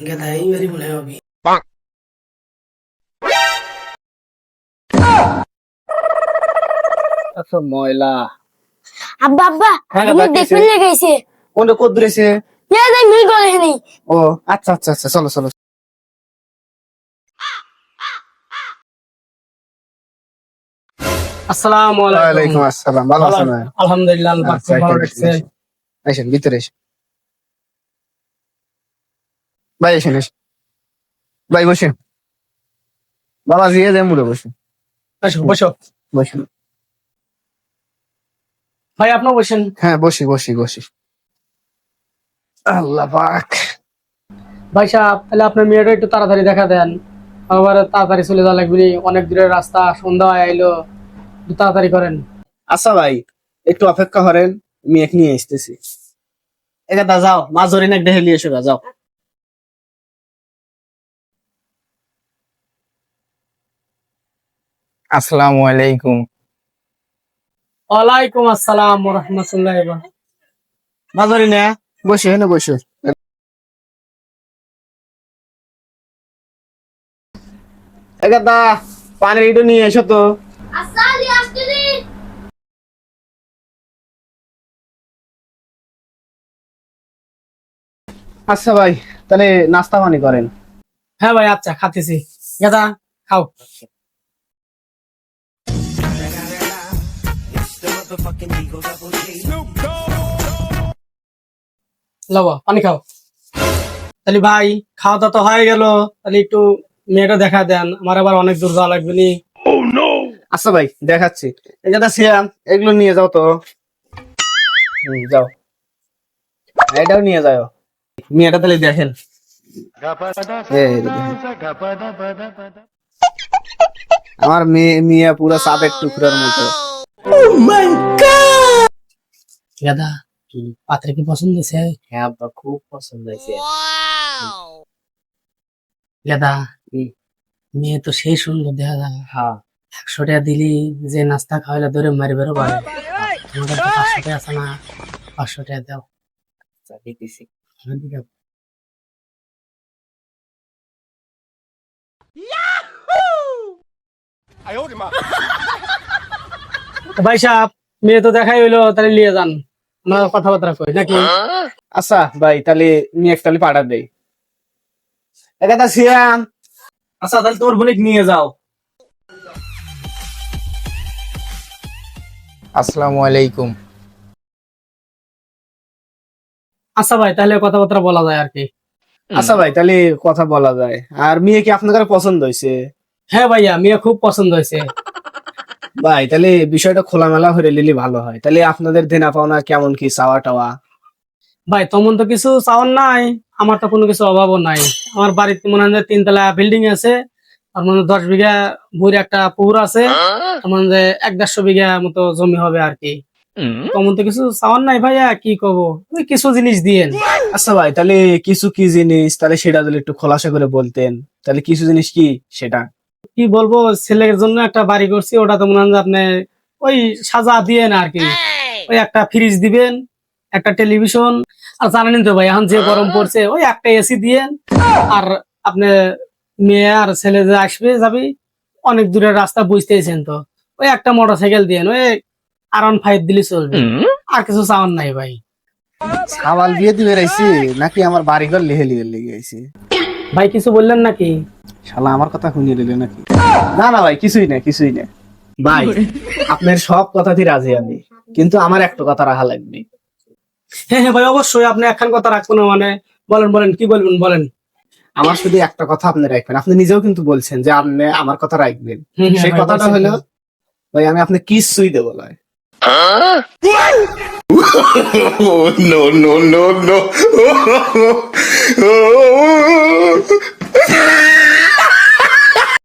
গেদা এইবারই মনে হবে আচ্ছা ময়লা আব্বা আব্বা হ্যাঁ, তুমি বাকি আছে। দেখবেন লেগেছে কোনটা কত দূরেছে ইয়া যাই মিল করে নেই ও আচ্ছা আচ্ছা আচ্ছা চলো চলো আসসালামু আলাইকুম আসসালাম ভালো আছেন আলহামদুলিল্লাহ ভালো ভিতরে এসেন ভাই এসেন এসেন ভাই বসেন বাবা জিয়ে দেন মুড়ে বসো। বসো বসেন ভাই আপনি বসেন। হ্যাঁ বসি বসি বসি। আল্লাহ পাক। ভাই সাহেব তাহলে আপনার মেয়েটা একটু তাড়াতাড়ি দেখা দেন। আবার তাড়াতাড়ি চলে যাওয়া লাগবে অনেক দূরের রাস্তা সন্ধ্যা আইলো। একটু তাড়াতাড়ি করেন। আচ্ছা ভাই একটু অপেক্ষা করেন। মেয়ে নিয়ে আসতেছি। এখানে যাও। মাছ ধরে দেখে নিয়ে এসো যাও। আসসালামু আলাইকুম। ওয়ালাইকুম আসসালাম রহমতুল্লাহ ধরি না? বসে হেনে বসে। এগাদা পানির ইটো নিয়ে এসো তো। আচ্ছা ভাই তাহলে নাস্তা পানি করেন। হ্যাঁ ভাই আচ্ছা খাতেছি। গেদা খাও। লবো পানি খাও। তাহলে ভাই খাওয়া দাওয়া তো হয়ে গেল। তাহলে একটু মেয়েটা দেখা দেন। আমার আবার অনেক দূর যাওয়া লাগবে নি। আচ্ছা ভাই দেখাচ্ছি। এগাদা সিয়াম এগুলো নিয়ে যাও তো। যাও। এটাও নিয়ে যাও। মেয়েটা তাহলে এই দেখেন। আমার মেয়ে মিয়া পুরো সাপের টুকরার মতো। গেদা পাত্রে কি পছন্দ হয়েছে? হ্যাঁ আব্বা খুব পছন্দ হয়েছে। গেদা মেয়ে তো সেই সুন্দর দেখা যায়। হ্যাঁ। একশো টাকা দিলি যে নাস্তা খাওয়াইলে ধরে মারি বেরো পারে তোমাদের তো পাঁচশো টাকা আছে না পাঁচশো টাকা দাও। আচ্ছা, দিতেছি। এদিকে আও। তো ভাই সাহেব মেয়ে তো দেখাই হইল তাহলে নিয়ে যান। আমরা কথাবার্তা কই নাকি? আচ্ছা ভাই তাহলে নিয়ে এক তাহলে পাঠা দেই। একাদা সিয়াম আচ্ছা তাহলে তোর বোনিক নিয়ে যাও। আসসালামু আলাইকুম। আচ্ছা ভাই তাহলে কথাবার্তা বলা যায় আর কি। আচ্ছা ভাই তাহলে কথা বলা যায়। আর মেয়ে কি আপনাদের পছন্দ হয়েছে হ্যাঁ ভাইয়া মেয়ে খুব পছন্দ হয়েছে ভাই তাহলে বিষয়টা খোলামেলা হয়ে নিলে ভালো হয়। তাহলে আপনাদের দেনা পাওনা কেমন কি চাওয়া টাওয়া? ভাই তেমন তো কিছু চাওয়ার নাই আমার তো কোনো কিছু অভাবও নাই। আমার বাড়িতে মনে হয় যে তিনতলা বিল্ডিং আছে তার মানে দশ বিঘা ভুঁড়ি একটা পুকুর আছে মানে যে এক দেড়শো বিঘা মতো জমি হবে আর কি। তেমন তো কিছু চাওয়ার নাই ভাইয়া কি কব কিছু জিনিস দিয়েন। আচ্ছা ভাই তাহলে কিছু কি জিনিস? তাহলে সেটা যদি একটু খোলাসা করে বলতেন। তাহলে কিছু জিনিস কি? সেটা। কি বলব ছেলের জন্য একটা বাড়ি করছি ওটা তো মনে হয় আপনি ওই সাজা দিয়েন আর কি। ওই একটা ফ্রিজ দিবেন একটা টেলিভিশন আর জানেন তো ভাই এখন যে গরম পড়ছে ওই একটা এসি দিয়েন আর আপনি মেয়ে আর ছেলে যে আসবে যাবি অনেক দূরের রাস্তা বুঝতেছেন তো। ওই একটা মোটর সাইকেল দিয়েন ওই আর ওয়ান ফাইভ দিলে চলবে। আর কিছু চাওয়ার নাই ভাই। সাবাল দিয়ে রাইছি নাকি আমার বাড়ি ঘর লেহে লিয়ে লেগে আইছি? ভাই কিছু বললেন নাকি? শালা আমার কথা শুনিয়ে দিলে নাকি? না না ভাই কিছুই না কিছুই না ভাই আপনার সব কথাতেই রাজি আমি কিন্তু আমার একটা কথা রাখা লাগবে। হ্যাঁ হ্যাঁ ভাই অবশ্যই আপনি একখান কথা রাখবেন না মানে বলেন বলেন কি বলবেন বলেন। আমার শুধু একটা কথা আপনি রাখবেন। আপনি নিজেও কিন্তু বলছেন যে আপনি আমার কথা রাখবেন। হুম, হুম, সেই কথাটা। হলো ভাই। আমি আপনি কিছুই দেবো নয় no, no, no, no.